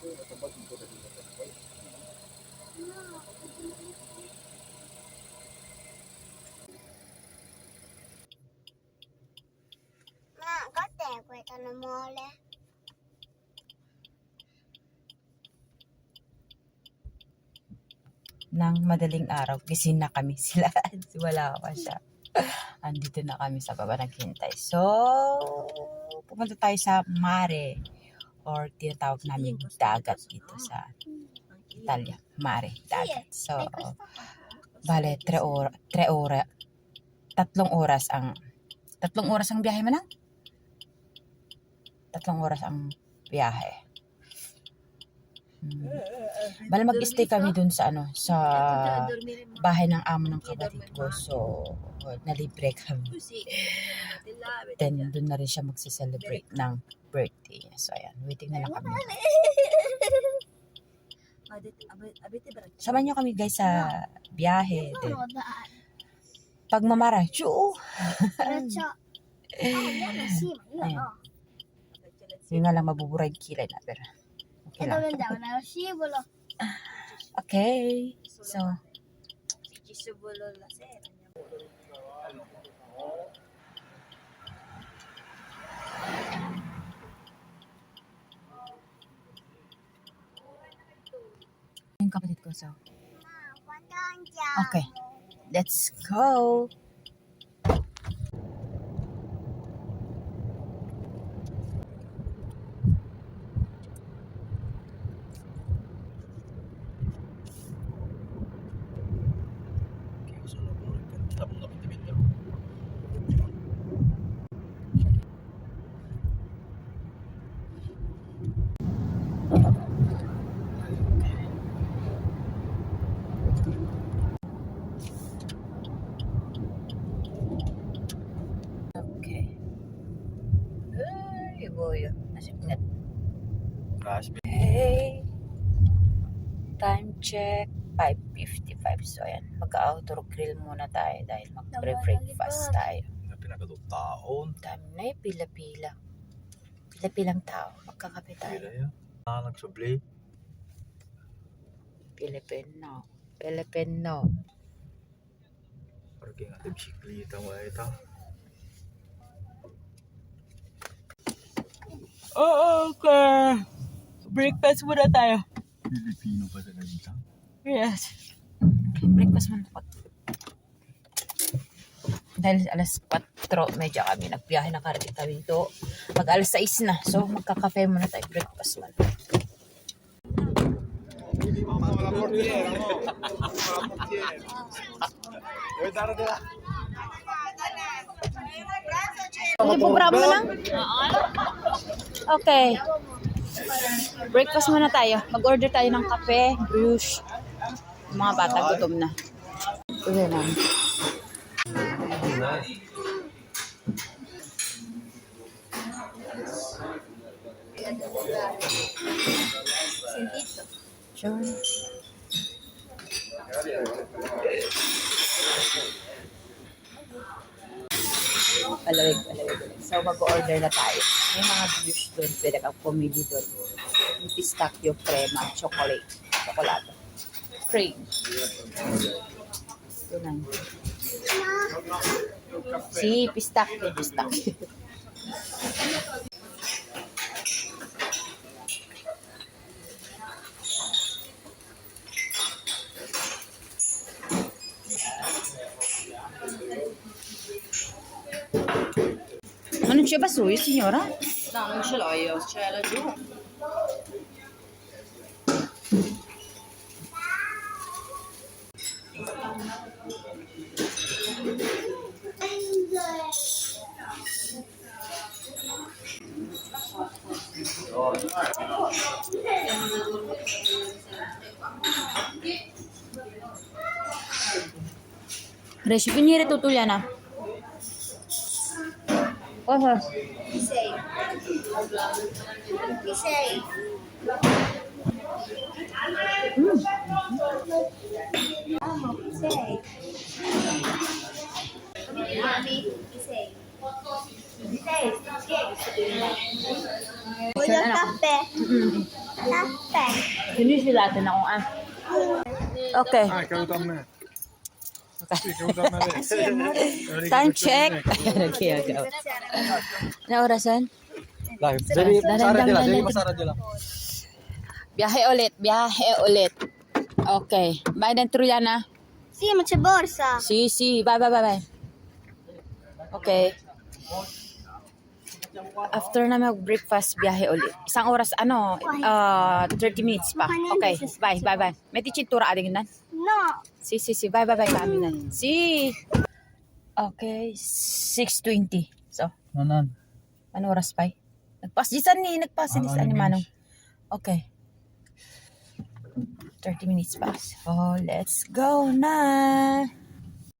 Cos'è questo mole? ng madaling araw, gising na kami sila. Wala pa siya. Andito na kami sa baba naghintay. So, pumunta tayo sa mare or tinatawag namin dagat dito sa Italia. Mare, dagat. So, bale, 3 ora, 3 ora, tatlong oras ang, tatlong oras ang biyahe man Tatlong oras ang biyahe. Hmm. Bale, mag-stay kami dun sa ano, sa bahay ng amo ng kapatid ko. So, nalibre kami. Then, doon na rin siya magse-celebrate ng birthday niya. So, ayan. Waiting na lang kami. Samahan niyo kami guys sa biyahe. Then, pag mamara, no. Yun nga lang mabubura yung kilay na. Pero, okay. So, yung kapatid ko. So, andiamo? okay. Let's go! Okay. Ay, boy. Nasignet. Hey. Time check. 5.55. So, ayan. Mag-outdoor grill muna tayo dahil mag-breakfast tayo. na pinagkataon. Dami na eh. Pila-pila. Pila-pilang tao. Magkakape tayo. Pila yan. Ah, nagsubli. Filipino. Filipino. Parking at bisikleta mo ito. Oo, okay. Breakfast muna tayo. Pilipino pa sa kanita. Yes. Breakfast muna ako. Dahil alas 4, medyo kami nagbiyahe na karating kami dito. Mag alas 6 na. So, magkakafe muna tayo. Breakfast muna. Hindi po mo lang? Okay. Breakfast muna tayo. Mag-order tayo ng kape. Yung Mga bata gutom na. Uwi na. Sure. Palawig, palawig. So, mag-order na tayo. May mga brioche doon. Pwede kang pumili doon. Yung pistachio, crema, chocolate, chocolate. Free. Ito na. Si pistachio, pistachio. c'è basuio, signora? No, non ce l'ho io, c'è laggiù. Riesci a finire Chi sei? Chi sei? Amo, sei? Mami? Chi sei? Voglio il caffè. Latte. Finish natin ako ah. Okay. Ah, ikaw tama. Okay. Ikaw tama rin. Time check. Nagkiyagaw. Na orasan? Live. Jadi, masara dila. Jadi, masara dila. Biyahe ulit. Biyahe ulit. Okay. Bye then Truyana. Sì, ma c'è borsa. Si, si. Bye, bye, bye, bye. Okay. After na mag-breakfast, biyahe ulit. Isang oras, ano, uh, 30 minutes pa. Okay, bye, bye, bye. May tichitura ading nan? No. Si, si, si. Bye, bye, bye. Kami na. Si. Okay, 6.20. So, Nanan. ano oras pa? Nagpas, disan ni, nagpas, Ano, disan ni ano, Manong. Okay. 30 minutes pa. So, let's go na.